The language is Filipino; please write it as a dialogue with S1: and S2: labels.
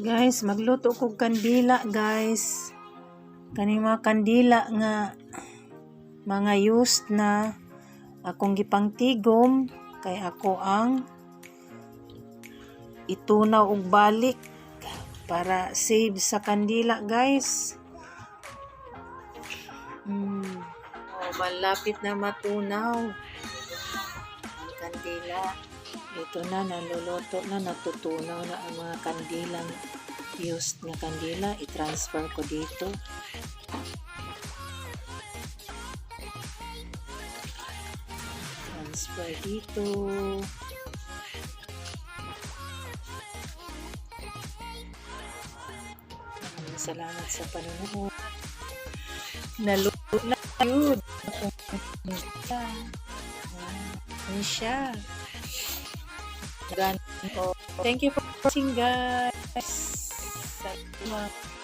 S1: Guys, magluto ko kandila, guys. Kani mga kandila nga mga used na akong gipangtigom kay ako ang itunaw og balik para save sa kandila, guys. Mm. Oh, malapit na matunaw kandila. Ito na, naluluto na, natutunaw na ang mga kandilang used na kandila. I-transfer ko dito. Transfer dito. Salamat sa panonood. Naluto na yun. Ano siya? Ko. Thank you for watching guys. Salamat.